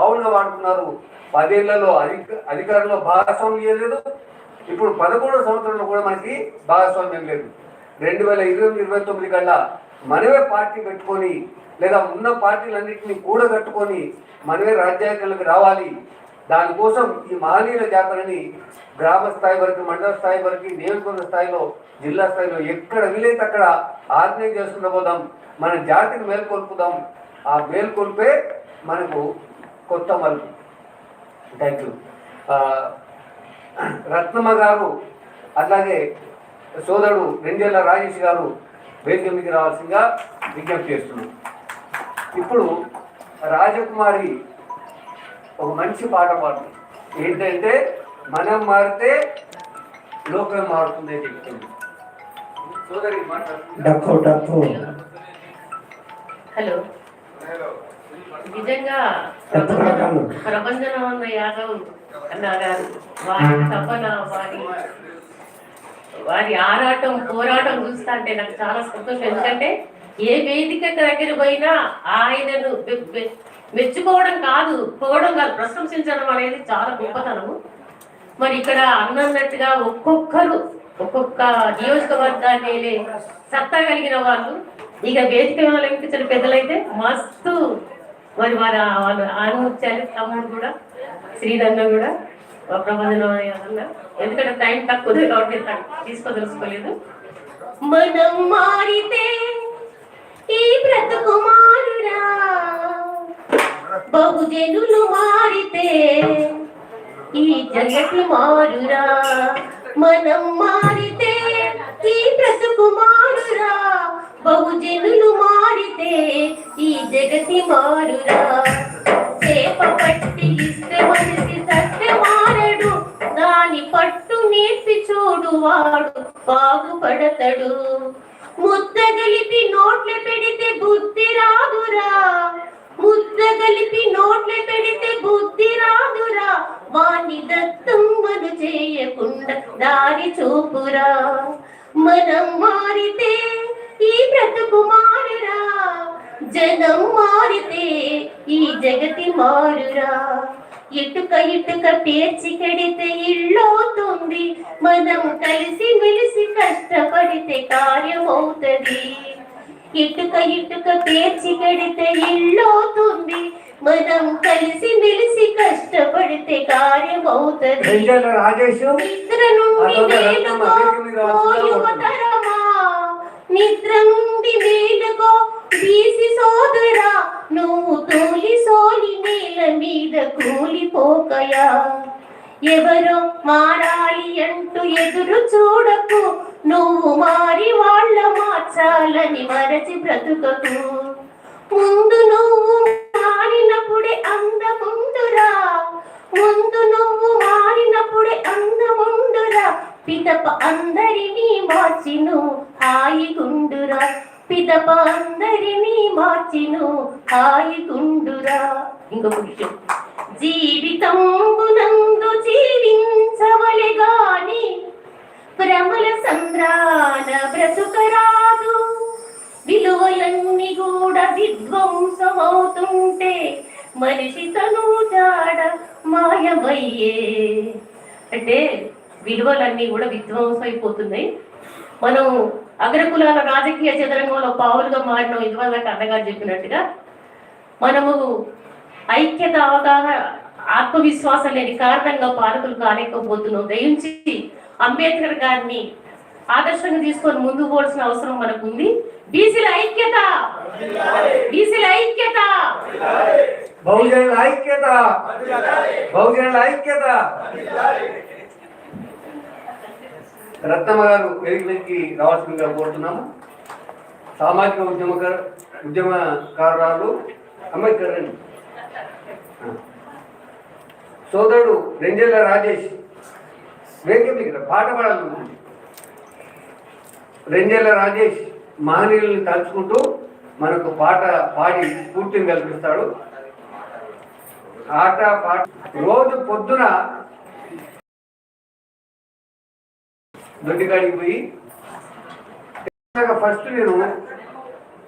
మామూలుగా వాడుతున్నారు పదేళ్ళలో అధిక అధికారంలో భాగస్వామ్యం లేదు. ఇప్పుడు పదకొండు సంవత్సరంలో కూడా మనకి భాగస్వామ్యం లేదు. రెండు వేల ఇరవై ఇరవై తొమ్మిది కల్లా మనమే పార్టీ పెట్టుకొని లేదా ఉన్న పార్టీలన్నింటినీ కూడగట్టుకొని మనమే రాజ్యాంగంలోకి రావాలి. దానికోసం ఈ మహనీయుల జాతరని గ్రామ స్థాయి వరకు మండల స్థాయి వరకు నియోజకవర్గ స్థాయిలో జిల్లా స్థాయిలో ఎక్కడ వీలైతే అక్కడ ఆర్గనైజ్ చేసుకుంటూ పోదాం మన జాతిని మేల్కొల్పుదాం. ఆ మేల్కొల్పే మనకు కొత్త మలుపు థ్యాంక్ యూ రత్నమ్మ గారు అట్లాగే సోదరుడు రెండేళ్ళ రాజేష్ గారు వేదిక మీదకి రావాల్సిందిగా విజ్ఞప్తి చేస్తున్నాం. ఇప్పుడు రాజకుమారి ఒక మంచి పాట పాడుతుంది. ఏంటంటే మనం మారితే లోకం మారుతుంది అని చెప్తుంది సోదరి మాట్లాడుతుంది. హలో. నిజంగా యాదవ్ అన్న గారు వారి తపన వారి వారి ఆరాటం పోరాటం చూస్తా అంటే నాకు చాలా సంతోషం. ఎందుకంటే ఏ వేదిక దగ్గర పోయినా ఆయనను మెచ్చుకోవడం కాదు పోవడం కాదు ప్రశంసించడం అనేది చాలా గొప్పతనము. మరి ఇక్కడ అన్నట్టుగా ఒక్కొక్కరు ఒక్కొక్క నియోజకవర్గాన్ని సత్తా కలిగిన వాళ్ళు. ఇక వేదిక అలంకరించిన పెద్దలైతే మస్తు మరి వారు వాళ్ళు ఆనుమత్యాలు తమ్ముడు కూడా శ్రీధన్న కూడా ప్రబంధన ఎందుకంటే టైం తక్కువ కాబట్టి తీసుకోదలుచుకోలేదు. మనం మారితే ఈ బ్రతుకు మారురా. బహుజనులు మారితే ఈ జగతి మారురా. మనం మారి ఈ బ్రతుకు మారురా బహుజనులు మారితే ఈ జగతి మారురా. చేప పట్టి ఇస్తే మనిషి సత్య మారడు. దాని పట్టు నేర్పి చూడువాడు వాడు ముద్ద గలిపి నోట్ల పెడితే బుద్ధి రాదురా. ముద్ద గలిపి నోట్ల పెడితే బుద్ధి రాదురా. వాణ్ణి దత్తమ్మను చేయకుండా దారి చూపురా. మనం మారితే ఈ బ్రతుకు మారురా. జనం మారితే ఈ జగతి మారురా. ఇటుక ఇటుక పేర్చి కడితే ఇళ్ళవుతుంది మనం కలిసి మెలిసి కష్టపడితే కార్యమవుతుంది. ఇటుక ఇటుక పేర్చి కడితే ఇళ్ళవుతుంది మనం కలిసి మెలిసి కష్టపడితే కార్యమవుతుంది. రాజేష్? నిద్ర నుండి మేలుకో ఓ యువతరమా? నిద్ర నుండి మేలుకో ఎవరో మారాలి అంటూ ఎదురు చూడకు. నువ్వు మారి వాళ్ళ మార్చాలని మరచి బ్రతుకకు. ముందు నువ్వు మారినప్పుడే అందముందురా. ముందు నువ్వు మారినప్పుడే అందముందురా. పిదప అందరినీ మార్చిను హాయిగుండురా పిదప అందరినీ మార్చిను హాయిగుండురా ఇంకొక విషయం జీవితంబునందు జీవించవలె ధ్వంసమవుతుంటే మనిషి తను జాడ మాయమయ్యే. అంటే విలువలన్నీ కూడా విధ్వంసం అయిపోతున్నాయి మనం అగ్రకులాల రాజకీయ చదరంగంలో పావులుగా మారిన ఇదివల్ల అన్నగారు చెప్పినట్టుగా. మనము ఐక్యత అవగాహన ఆత్మవిశ్వాసం లేని కారణంగా పాలకులు కాలేకపోతున్నాం. దయించి అంబేద్కర్ గారిని ఆదర్శంగా తీసుకొని ముందు పోవాల్సిన అవసరం మనకు ఉంది బీసీల బీసీల ఐక్యత. బహుజనుల ఐక్యత. బహుజనుల ఐక్యత. రత్నమ్మ గారు వేదిక రావాల్సిందిగా కోరుతున్నాము. సామాజిక ఉద్యమకార ఉద్యమకారురాలు అంబేద్కర్ రండి సోదరుడు రెంజేల రాజేష్ వేదిక మీదకి పాట పాడాలనుకుంటుంది రెంజేళ్ళ రాజేష్ మహనీయులను తలుచుకుంటూ మనకు పాట పాడి స్ఫూర్తిని కల్పిస్తాడు. ఆట పాట రోజు పొద్దున దొడ్డికాడికి పోయి ఫస్ట్ నేను